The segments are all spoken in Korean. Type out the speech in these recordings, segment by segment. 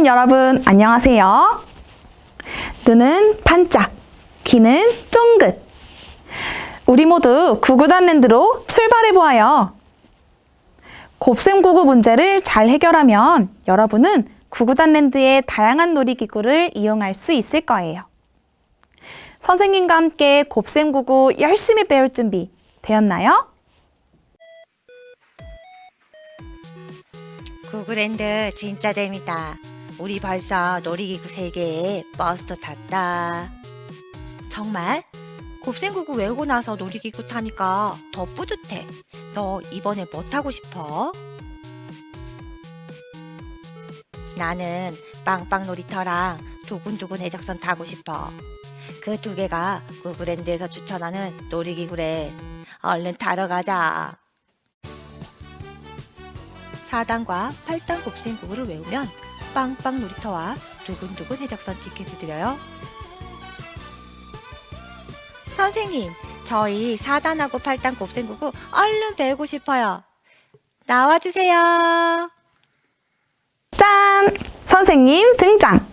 유치원 여러분, 안녕하세요. 눈은 반짝, 귀는 쫑긋. 우리 모두 구구단 랜드로 출발해 보아요. 곱셈구구 문제를 잘 해결하면 여러분은 구구단 랜드의 다양한 놀이기구를 이용할 수 있을 거예요. 선생님과 함께 곱셈구구 열심히 배울 준비 되었나요? 구글랜드 진짜 재밌다. 우리 벌써 놀이기구 3개에 버스도 탔다. 정말? 곱셈구구 외우고 나서 놀이기구 타니까 더 뿌듯해. 너 이번에 뭐 타고 싶어? 나는 빵빵 놀이터랑 두근두근 해적선 타고 싶어. 그 두 개가 구글랜드에서 추천하는 놀이기구래. 얼른 타러 가자. 4단과 8단 곱셈구구를 외우면 빵빵 놀이터와 두근두근 해적선 티켓을 드려요. 선생님, 저희 4단하고 8단 곱셈구구 얼른 배우고 싶어요. 나와주세요. 짠! 선생님 등장!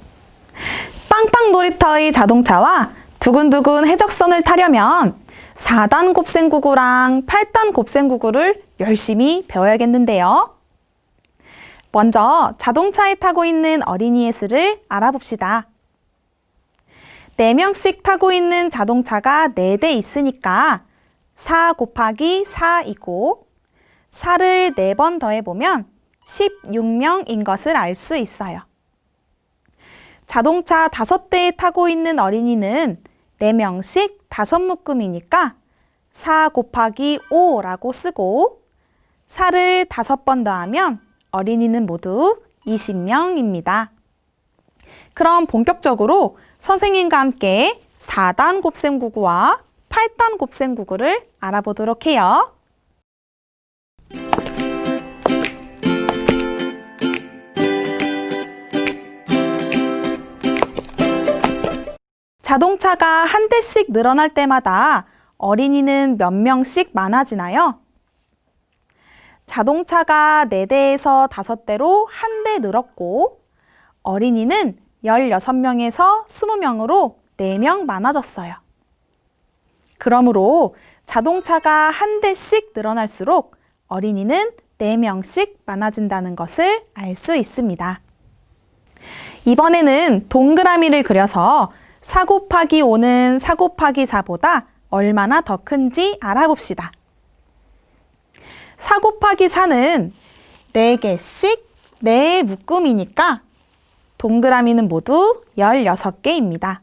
빵빵 놀이터의 자동차와 두근두근 해적선을 타려면 4단 곱셈구구랑 8단 곱셈구구를 열심히 배워야겠는데요. 먼저 자동차에 타고 있는 어린이의 수를 알아봅시다. 4명씩 타고 있는 자동차가 4대 있으니까 4 곱하기 4이고 4를 4번 더해보면 16명인 것을 알 수 있어요. 자동차 5대에 타고 있는 어린이는 4명씩 5묶음이니까 4 곱하기 5라고 쓰고 4를 5번 더하면 어린이는 모두 20명입니다. 그럼 본격적으로 선생님과 함께 4단 곱셈구구와 8단 곱셈구구를 알아보도록 해요. 자동차가 한 대씩 늘어날 때마다 어린이는 몇 명씩 많아지나요? 자동차가 4대에서 5대로 한대 늘었고 어린이는 16명에서 20명으로 4명 많아졌어요. 그러므로 자동차가 한 대씩 늘어날수록 어린이는 4명씩 많아진다는 것을 알 수 있습니다. 이번에는 동그라미를 그려서 4 곱하기 5는 4 곱하기 4보다 얼마나 더 큰지 알아봅시다. 4 곱하기 4는 4개씩 4 묶음이니까 동그라미는 모두 16개입니다.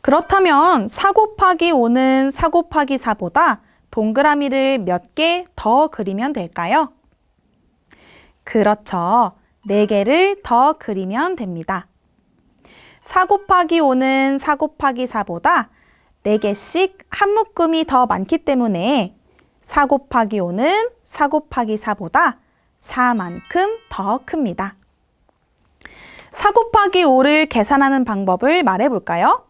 그렇다면 4 곱하기 5는 4 곱하기 4보다 동그라미를 몇 개 더 그리면 될까요? 그렇죠. 4개를 더 그리면 됩니다. 4 곱하기 5는 4 곱하기 4보다 4개씩 한 묶음이 더 많기 때문에 4 곱하기 5는 4 곱하기 4보다 4만큼 더 큽니다. 4 곱하기 5를 계산하는 방법을 말해 볼까요?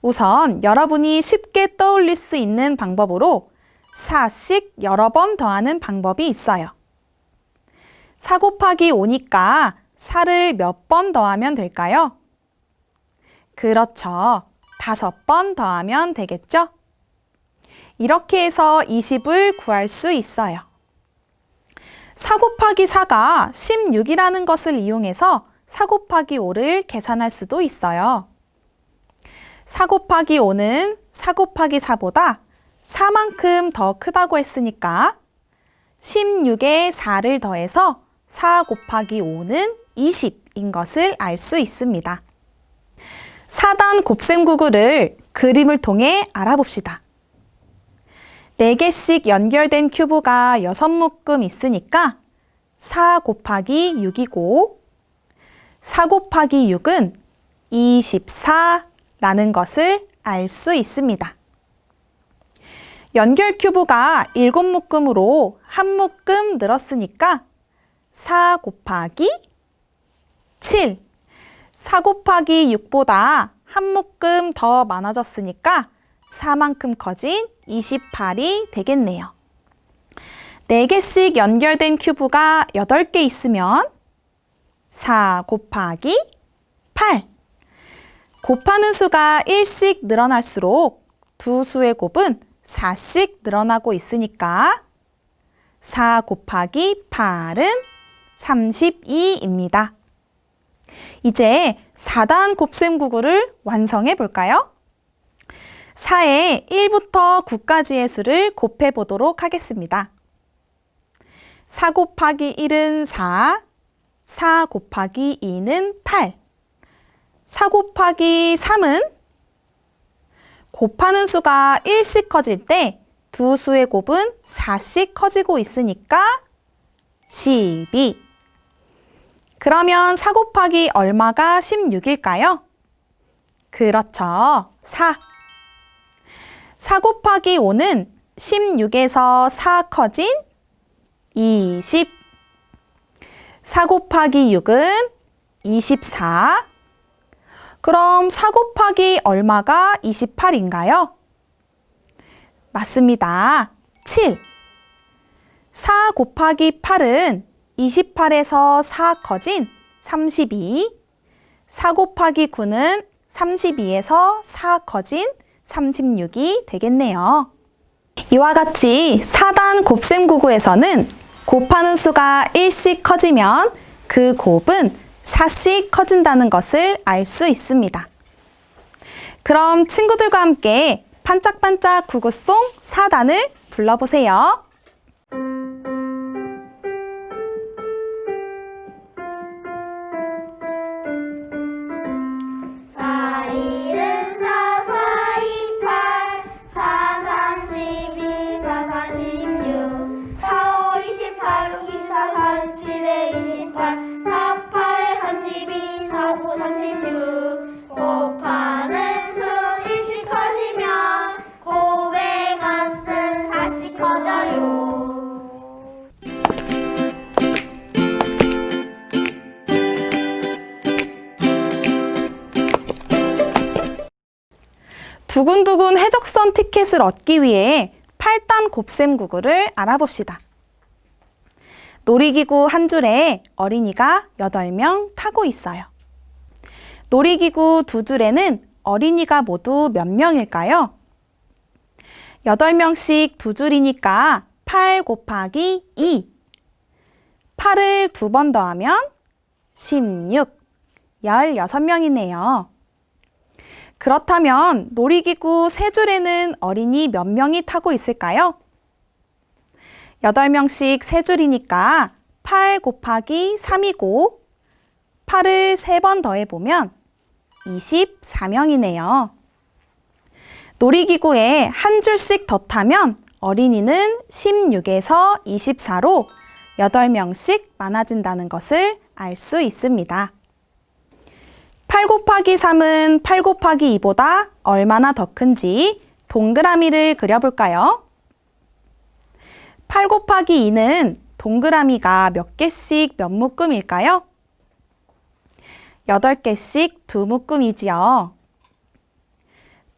우선 여러분이 쉽게 떠올릴 수 있는 방법으로 4씩 여러 번 더하는 방법이 있어요. 4 곱하기 5니까 4를 몇 번 더하면 될까요? 그렇죠. 5번 더하면 되겠죠? 이렇게 해서 20을 구할 수 있어요. 4 곱하기 4가 16이라는 것을 이용해서 4 곱하기 5를 계산할 수도 있어요. 4 곱하기 5는 4 곱하기 4보다 4만큼 더 크다고 했으니까 16에 4를 더해서 4 곱하기 5는 20인 것을 알 수 있습니다. 4단 곱셈 구구를 그림을 통해 알아봅시다. 4개씩 연결된 큐브가 6묶음 있으니까 4 곱하기 6이고 4 곱하기 6은 24라는 것을 알 수 있습니다. 연결 큐브가 7묶음으로 한 묶음 늘었으니까 4 곱하기 7. 4 곱하기 6보다 한 묶음 더 많아졌으니까 4만큼 커진 28이 되겠네요. 4개씩 연결된 큐브가 8개 있으면 4 곱하기 8. 곱하는 수가 1씩 늘어날수록 두 수의 곱은 4씩 늘어나고 있으니까 4 곱하기 8은 32입니다. 이제 4단 곱셈 구구를 완성해 볼까요? 4에 1부터 9까지의 수를 곱해 보도록 하겠습니다. 4 곱하기 1은 4, 4 곱하기 2는 8, 4 곱하기 3은 곱하는 수가 1씩 커질 때 두 수의 곱은 4씩 커지고 있으니까 12. 그러면 4 곱하기 얼마가 16일까요? 그렇죠. 4. 4 곱하기 5는 16에서 4 커진 20. 4 곱하기 6은 24. 그럼 4 곱하기 얼마가 28인가요? 맞습니다. 7. 4 곱하기 8은 28에서 4 커진 32. 4 곱하기 9는 32에서 4 커진 36이 되겠네요. 이와 같이 4단 곱셈 구구에서는 곱하는 수가 1씩 커지면 그 곱은 4씩 커진다는 것을 알 수 있습니다. 그럼 친구들과 함께 반짝반짝 구구송 4단을 불러보세요. 두근두근 해적선 티켓을 얻기 위해 8단 곱셈 구구를 알아봅시다. 놀이기구 한 줄에 어린이가 8명 타고 있어요. 놀이기구 두 줄에는 어린이가 모두 몇 명일까요? 8명씩 두 줄이니까 8 곱하기 2. 8을 두 번 더하면 16. 16명이네요. 그렇다면 놀이기구 세 줄에는 어린이 몇 명이 타고 있을까요? 8명씩 세 줄이니까 8 곱하기 3이고 8을 세 번 더해보면 24명이네요. 놀이기구에 한 줄씩 더 타면 어린이는 16에서 24로 8명씩 많아진다는 것을 알 수 있습니다. 8 곱하기 3은 8 곱하기 2보다 얼마나 더 큰지 동그라미를 그려볼까요? 8 곱하기 2는 동그라미가 몇 개씩 몇 묶음일까요? 8개씩 두 묶음이지요.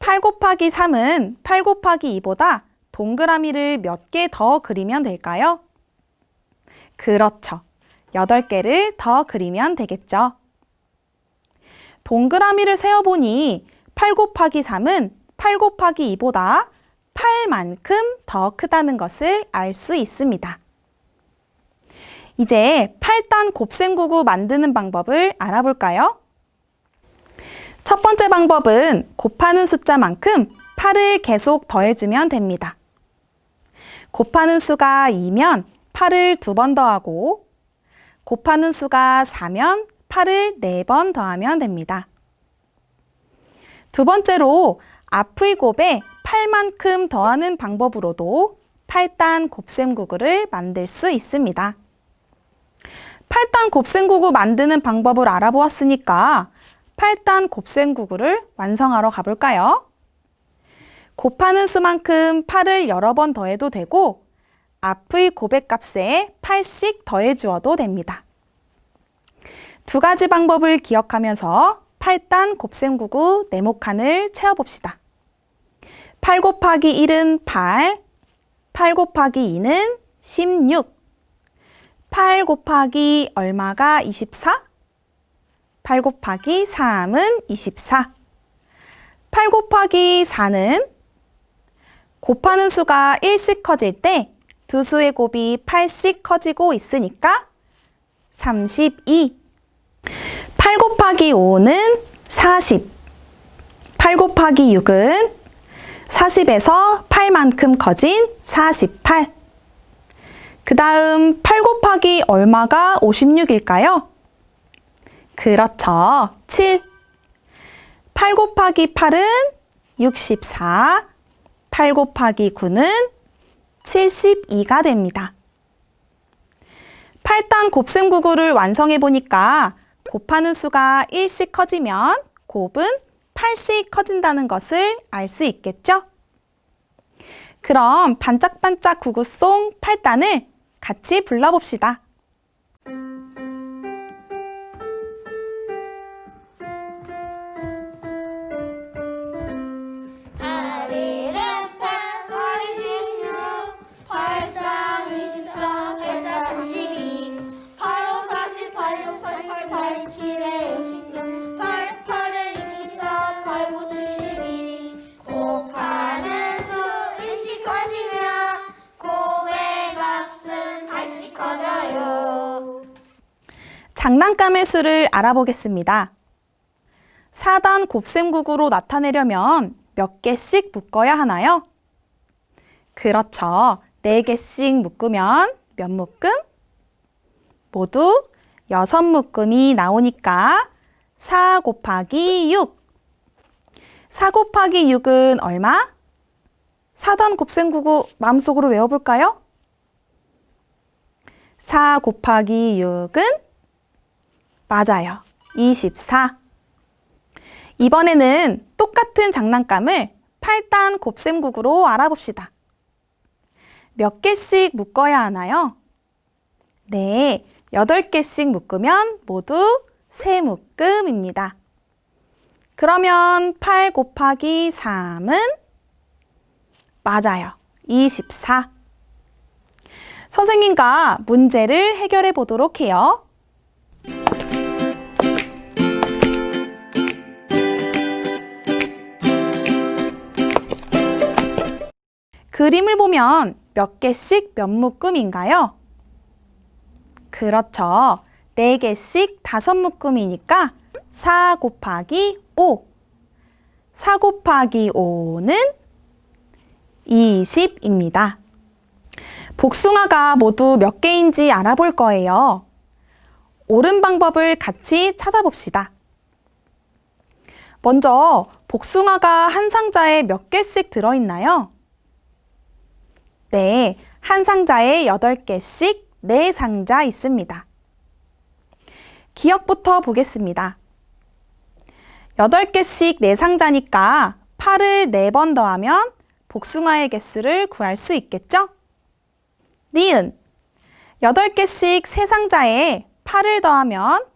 8 곱하기 3은 8 곱하기 2보다 동그라미를 몇 개 더 그리면 될까요? 그렇죠. 8개를 더 그리면 되겠죠. 동그라미를 세어보니 8 곱하기 3은 8 곱하기 2보다 8만큼 더 크다는 것을 알 수 있습니다. 이제 8단 곱셈구구 만드는 방법을 알아볼까요? 첫 번째 방법은 곱하는 숫자만큼 8을 계속 더해주면 됩니다. 곱하는 수가 2면 8을 두 번 더하고 곱하는 수가 4면 8을 네번 더하면 됩니다. 두 번째로 앞의 곱에 8만큼 더하는 방법으로도 8단 곱셈구구를 만들 수 있습니다. 8단 곱셈구구 만드는 방법을 알아보았으니까 8단 곱셈구구를 완성하러 가볼까요? 곱하는 수만큼 8을 여러 번 더해도 되고 앞의 곱의 값에 8씩 더해 주어도 됩니다. 두 가지 방법을 기억하면서 8단 곱셈구구 네모칸을 채워봅시다. 8 곱하기 1은 8, 8 곱하기 2는 16, 8 곱하기 얼마가 24? 8 곱하기 3은 24. 8 곱하기 4는 곱하는 수가 1씩 커질 때 두 수의 곱이 8씩 커지고 있으니까 32. 8 곱하기 5는 40. 8 곱하기 6은 40에서 8만큼 커진 48. 그 다음 8 곱하기 얼마가 56일까요? 그렇죠. 7. 8 곱하기 8은 64. 8 곱하기 9는 72가 됩니다. 8단 곱셈 구구를 완성해 보니까 곱하는 수가 1씩 커지면 곱은 8씩 커진다는 것을 알 수 있겠죠? 그럼 반짝반짝 구구송 8단을 같이 불러봅시다. 장난감의 수를 알아보겠습니다. 4단 곱셈구구로 나타내려면 몇 개씩 묶어야 하나요? 그렇죠. 4개씩 묶으면 몇 묶음? 모두 6묶음이 나오니까 4 곱하기 6. 4 곱하기 6은 얼마? 4단 곱셈구구 마음속으로 외워볼까요? 4 곱하기 6은 맞아요. 24. 이번에는 똑같은 장난감을 8단 곱셈국으로 알아봅시다. 몇 개씩 묶어야 하나요? 네, 8개씩 묶으면 모두 3묶음입니다. 그러면 8 곱하기 3은 맞아요. 24. 선생님과 문제를 해결해 보도록 해요. 그림을 보면 몇 개씩 몇 묶음인가요? 그렇죠. 4개씩 5묶음이니까 4 곱하기 5. 4 곱하기 5는 20입니다. 복숭아가 모두 몇 개인지 알아볼 거예요. 옳은 방법을 같이 찾아봅시다. 먼저 복숭아가 한 상자에 몇 개씩 들어있나요? 네, 한 상자에 8개씩 4상자 있습니다. 기억부터 보겠습니다. 8개씩 4상자니까 8을 4번 더하면 복숭아의 개수를 구할 수 있겠죠? 니은 8개씩 3상자에 8을 더하면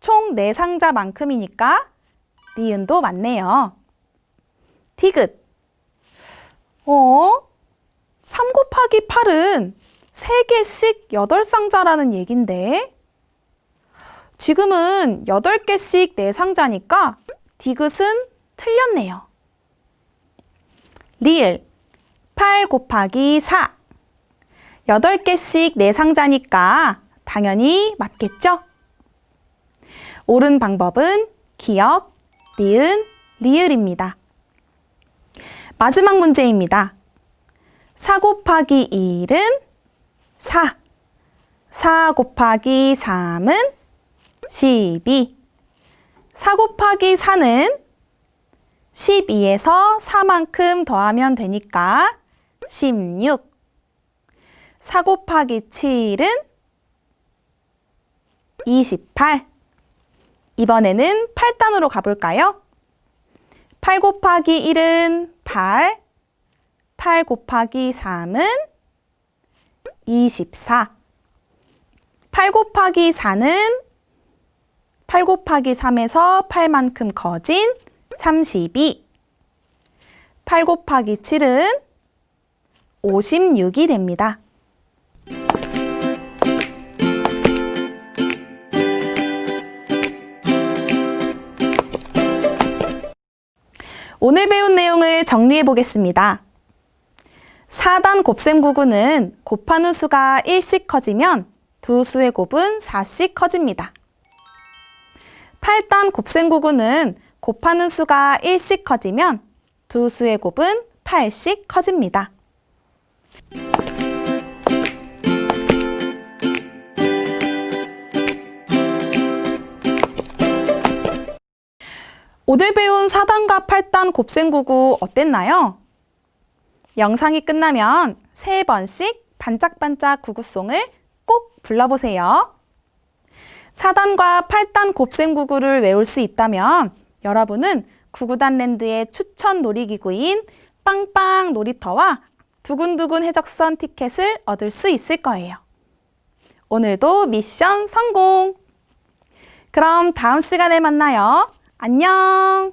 총 4상자만큼이니까 니은도 맞네요. 디귿 어? 3 곱하기 8은 3개씩 8상자라는 얘긴데? 지금은 8개씩 4상자니까 디귿은 틀렸네요. 리을 8 곱하기 4 8개씩 4상자니까 당연히 맞겠죠? 옳은 방법은 기억, 니은, 리을입니다. 마지막 문제입니다. 4 곱하기 1은 4. 4 곱하기 3은 12. 4 곱하기 4는 12에서 4만큼 더하면 되니까 16. 4 곱하기 7은 28. 이번에는 8단으로 가볼까요? 8 곱하기 1은 8. 8 곱하기 3은 24. 8 곱하기 4는 8 곱하기 3에서 8만큼 커진 32. 8 곱하기 7은 56이 됩니다. 오늘 배운 내용을 정리해 보겠습니다. 4단 곱셈 구구는 곱하는 수가 1씩 커지면 두 수의 곱은 4씩 커집니다. 8단 곱셈 구구는 곱하는 수가 1씩 커지면 두 수의 곱은 8씩 커집니다. 오늘 배운 4단과 8단 곱셈 구구 어땠나요? 영상이 끝나면 세 번씩 반짝반짝 구구송을 꼭 불러보세요. 4단과 8단 곱셈구구를 외울 수 있다면 여러분은 구구단 랜드의 추천 놀이기구인 빵빵 놀이터와 두근두근 해적선 티켓을 얻을 수 있을 거예요. 오늘도 미션 성공! 그럼 다음 시간에 만나요. 안녕!